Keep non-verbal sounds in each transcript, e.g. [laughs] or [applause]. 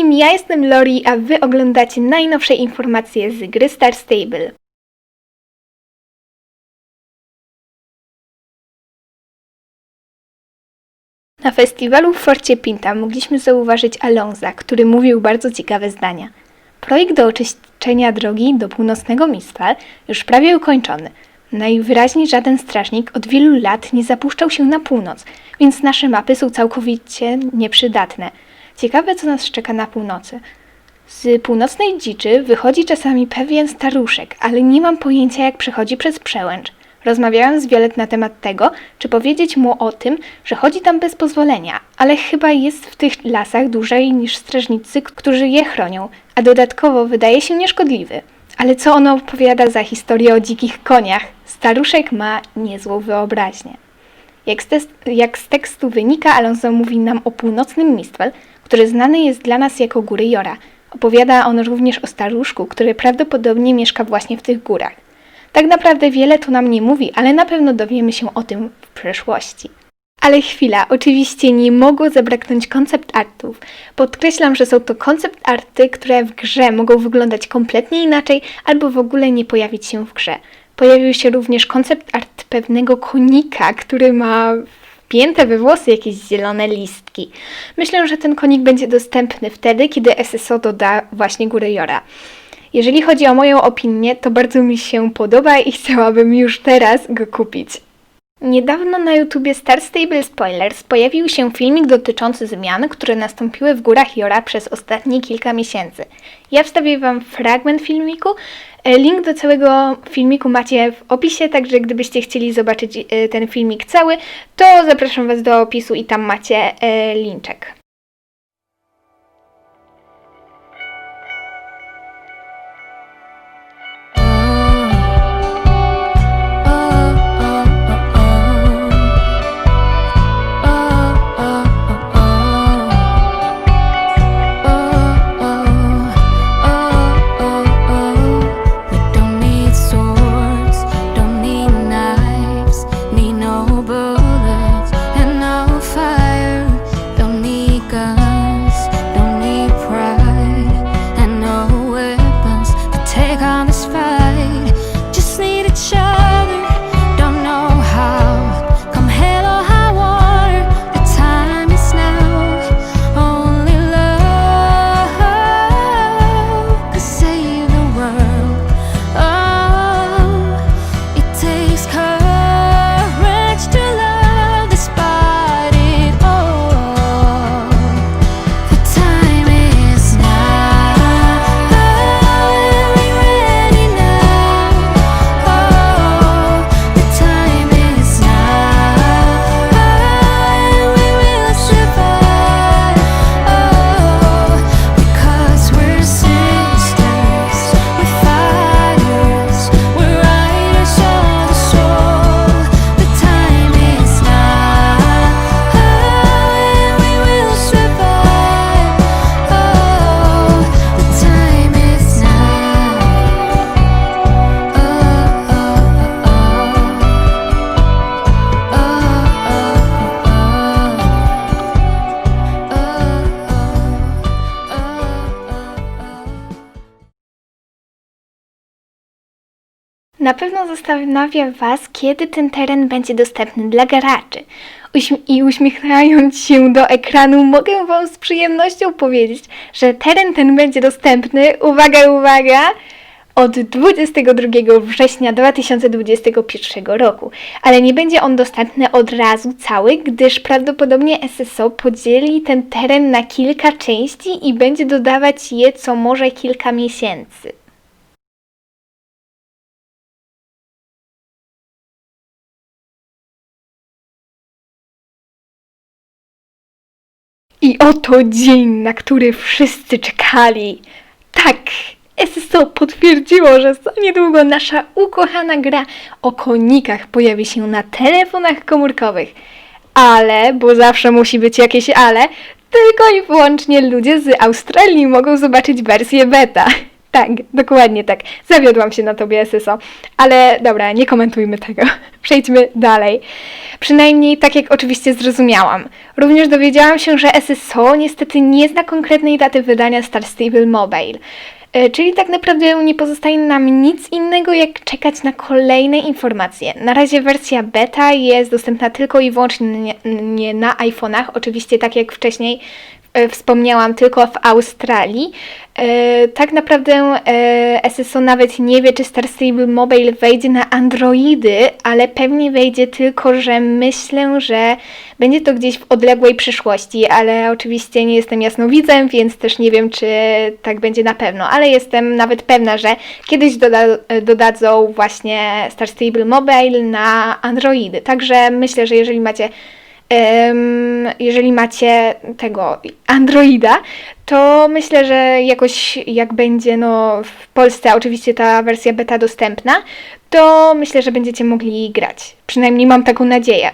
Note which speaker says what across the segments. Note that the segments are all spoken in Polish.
Speaker 1: wszystkim, ja jestem Lori, a wy oglądacie najnowsze informacje z gry Star Stable. Na festiwalu w Forcie Pinta mogliśmy zauważyć Alonza, który mówił bardzo ciekawe zdania. Projekt do oczyszczenia drogi do północnego Mistral już prawie ukończony. Najwyraźniej żaden strażnik od wielu lat nie zapuszczał się na północ, więc nasze mapy są całkowicie nieprzydatne. Ciekawe, co nas czeka na północy. Z północnej dziczy wychodzi czasami pewien staruszek, ale nie mam pojęcia, jak przechodzi przez przełęcz. Rozmawiałam z Violet na temat tego, czy powiedzieć mu o tym, że chodzi tam bez pozwolenia, ale chyba jest w tych lasach dłużej niż strażnicy, którzy je chronią, a dodatkowo wydaje się nieszkodliwy. Ale co ono opowiada za historię o dzikich koniach? Staruszek ma niezłą wyobraźnię. Jak z, jak z tekstu wynika, Alonso mówi nam o północnym Mistral, który znany jest dla nas jako góry Jora. Opowiada on również o staruszku, który prawdopodobnie mieszka właśnie w tych górach. Tak naprawdę wiele tu nam nie mówi, ale na pewno dowiemy się o tym w przyszłości. Ale chwila, oczywiście nie mogło zabraknąć koncept artów. Podkreślam, że są to koncept arty, które w grze mogą wyglądać kompletnie inaczej albo w ogóle nie pojawić się w grze. Pojawił się również koncept art pewnego konika, który ma wpięte we włosy jakieś zielone listki. Myślę, że ten konik będzie dostępny wtedy, kiedy SSO doda właśnie Góry Jora. Jeżeli chodzi o moją opinię, to bardzo mi się podoba i chciałabym już teraz go kupić. Niedawno na YouTubie Star Stable Spoilers pojawił się filmik dotyczący zmian, które nastąpiły w górach Jora przez ostatnie kilka miesięcy. Ja wstawię Wam fragment filmiku. E, Link do całego filmiku macie w opisie, także gdybyście chcieli zobaczyć e, ten filmik cały, to zapraszam Was do opisu i tam macie e, linczek. Na pewno zastanawia Was, kiedy ten teren będzie dostępny dla graczy. Uśm- I uśmiechając się do ekranu, mogę Wam z przyjemnością powiedzieć, że teren ten będzie dostępny, uwaga, uwaga, od 22 września 2021 roku, ale nie będzie on dostępny od razu cały, gdyż prawdopodobnie SSO podzieli ten teren na kilka części i będzie dodawać je co może kilka miesięcy. I oto dzień, na który wszyscy czekali. Tak, SSO potwierdziło, że za niedługo nasza ukochana gra o konikach pojawi się na telefonach komórkowych. Ale, bo zawsze musi być jakieś ale, tylko i wyłącznie ludzie z Australii mogą zobaczyć wersję beta. Tak, dokładnie tak. Zawiodłam się na tobie, SSO. Ale dobra, nie komentujmy tego. [laughs] Przejdźmy dalej. Przynajmniej tak jak oczywiście zrozumiałam. Również dowiedziałam się, że SSO niestety nie zna konkretnej daty wydania Star Stable Mobile. E, Czyli tak naprawdę nie pozostaje nam nic innego, jak czekać na kolejne informacje. Na razie wersja beta jest dostępna tylko i wyłącznie nie- nie na iPhone'ach. Oczywiście, tak jak wcześniej wspomniałam, tylko w Australii. E, tak naprawdę e, SSO nawet nie wie, czy Star Stable Mobile wejdzie na Androidy, ale pewnie wejdzie tylko, że myślę, że będzie to gdzieś w odległej przyszłości, ale oczywiście nie jestem jasnowidzem, więc też nie wiem, czy tak będzie na pewno, ale jestem nawet pewna, że kiedyś doda dodadzą właśnie Star Stable Mobile na Androidy. Także myślę, że jeżeli macie jeżeli macie tego Androida, to myślę, że jakoś jak będzie no, w Polsce oczywiście ta wersja beta dostępna, to myślę, że będziecie mogli grać. Przynajmniej mam taką nadzieję.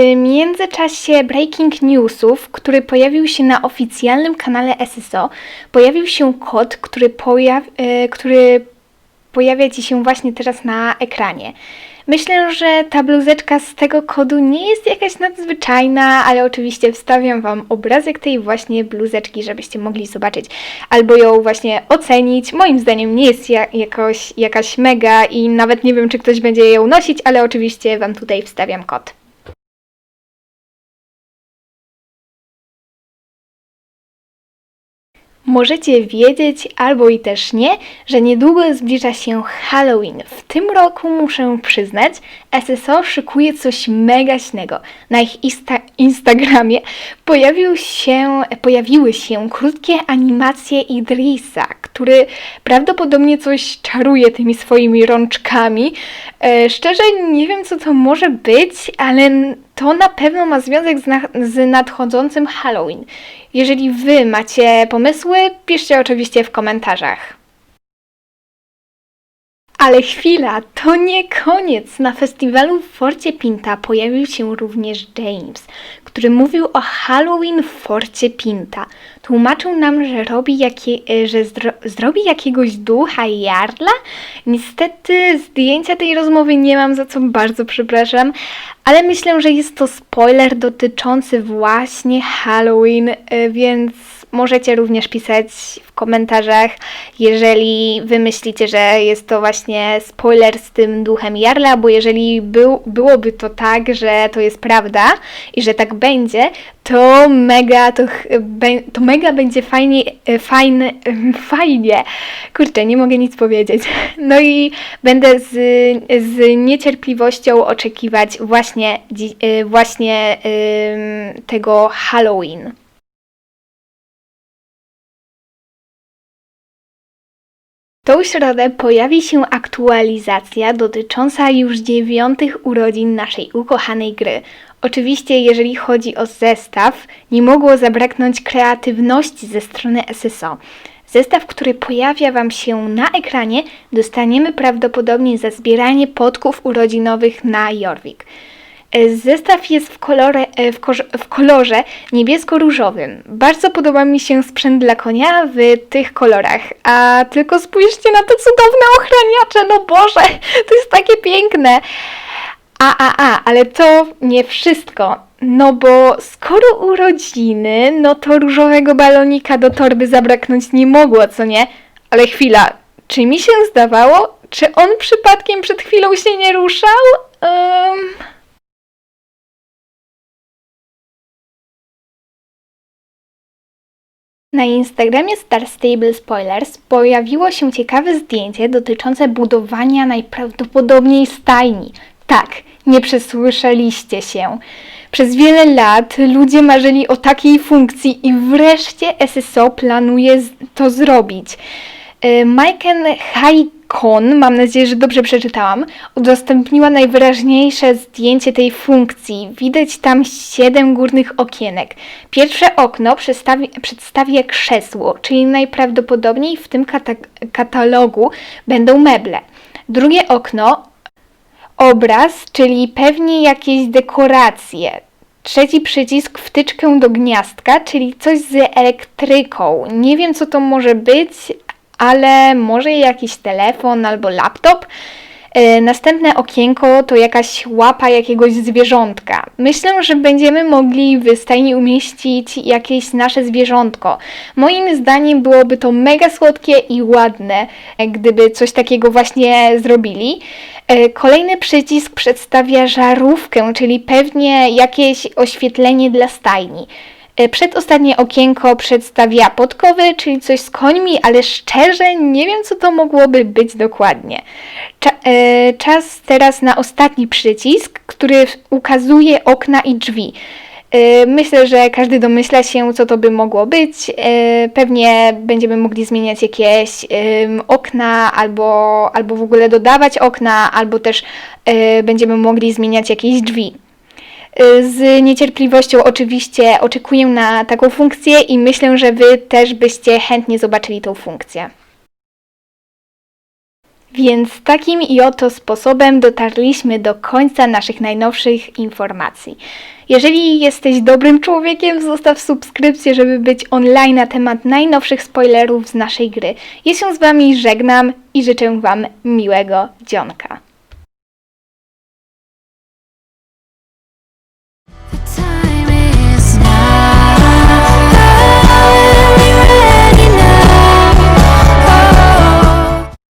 Speaker 1: W międzyczasie breaking newsów, który pojawił się na oficjalnym kanale SSO, pojawił się kod, który, pojaw, e, który pojawia Ci się właśnie teraz na ekranie. Myślę, że ta bluzeczka z tego kodu nie jest jakaś nadzwyczajna, ale oczywiście wstawiam Wam obrazek tej właśnie bluzeczki, żebyście mogli zobaczyć albo ją właśnie ocenić. Moim zdaniem nie jest ja, jakoś, jakaś mega i nawet nie wiem, czy ktoś będzie ją nosić, ale oczywiście Wam tutaj wstawiam kod. Możecie wiedzieć, albo i też nie, że niedługo zbliża się Halloween. W tym roku muszę przyznać, SSO szykuje coś megaśnego. Na ich insta- Instagramie pojawił się, pojawiły się krótkie animacje Idrisa, który prawdopodobnie coś czaruje tymi swoimi rączkami. E, szczerze nie wiem, co to może być, ale to na pewno ma związek z, na- z nadchodzącym Halloween. Jeżeli Wy macie pomysły, piszcie oczywiście w komentarzach. Ale chwila, to nie koniec. Na festiwalu w Forcie Pinta pojawił się również James, który mówił o Halloween w Forcie Pinta. Tłumaczył nam, że, robi jakie, e, że zdro, zrobi jakiegoś ducha Jarla. Niestety zdjęcia tej rozmowy nie mam, za co bardzo przepraszam, ale myślę, że jest to spoiler dotyczący właśnie Halloween, e, więc Możecie również pisać w komentarzach, jeżeli wy myślicie, że jest to właśnie spoiler z tym duchem Jarla, bo jeżeli był, byłoby to tak, że to jest prawda i że tak będzie, to mega, to, to mega będzie fajnie, e, fajny, [laughs] fajnie. Kurczę, nie mogę nic powiedzieć. [laughs] No i będę z, z niecierpliwością oczekiwać właśnie, e, właśnie tego Halloween. Tą środę pojawi się aktualizacja dotycząca już dziewiątych urodzin naszej ukochanej gry. Oczywiście, jeżeli chodzi o zestaw, nie mogło zabraknąć kreatywności ze strony SSO. Zestaw, który pojawia Wam się na ekranie, dostaniemy prawdopodobnie za zbieranie podków urodzinowych na Jorvik. E, Zestaw jest w, kolore, e, w, korze- w kolorze niebiesko-różowym. Bardzo podoba mi się sprzęt dla konia w tych kolorach. A tylko spójrzcie na te cudowne ochraniacze, no Boże, [laughs] to jest takie piękne. A, a, a, ale to nie wszystko. No bo skoro urodziny, no to różowego balonika do torby zabraknąć nie mogło, co nie? Ale chwila, czy mi się zdawało? Czy on przypadkiem przed chwilą się nie ruszał? Um... Na Instagramie Star Stable Spoilers pojawiło się ciekawe zdjęcie dotyczące budowania najprawdopodobniej stajni. Tak, nie przesłyszeliście się. Przez wiele lat ludzie marzyli o takiej funkcji i wreszcie SSO planuje to zrobić. Y, Maiken Haikon, mam nadzieję, że dobrze przeczytałam, udostępniła najwyraźniejsze zdjęcie tej funkcji. Widać tam siedem górnych okienek. Pierwsze okno przedstawi, przedstawia krzesło, czyli najprawdopodobniej w tym kata- katalogu będą meble. Drugie okno obraz, czyli pewnie jakieś dekoracje. Trzeci przycisk wtyczkę do gniazdka, czyli coś z elektryką. Nie wiem co to może być, ale może jakiś telefon albo laptop. E, Następne okienko to jakaś łapa jakiegoś zwierzątka. Myślę, że będziemy mogli w stajni umieścić jakieś nasze zwierzątko. Moim zdaniem byłoby to mega słodkie i ładne, e, gdyby coś takiego właśnie zrobili. E, Kolejny przycisk przedstawia żarówkę, czyli pewnie jakieś oświetlenie dla stajni. E, Przedostatnie okienko przedstawia podkowy, czyli coś z końmi, ale szczerze nie wiem, co to mogłoby być dokładnie. Cza- e, czas teraz na ostatni przycisk, który ukazuje okna i drzwi. E, Myślę, że każdy domyśla się, co to by mogło być. E, Pewnie będziemy mogli zmieniać jakieś em, okna, albo, albo w ogóle dodawać okna, albo też e, będziemy mogli zmieniać jakieś drzwi. Y, Z niecierpliwością oczywiście oczekuję na taką funkcję i myślę, że Wy też byście chętnie zobaczyli tą funkcję. Więc takim i oto sposobem dotarliśmy do końca naszych najnowszych informacji. Jeżeli jesteś dobrym człowiekiem, zostaw subskrypcję, żeby być online na temat najnowszych spoilerów z naszej gry. Ja się z Wami żegnam i życzę Wam miłego dzionka.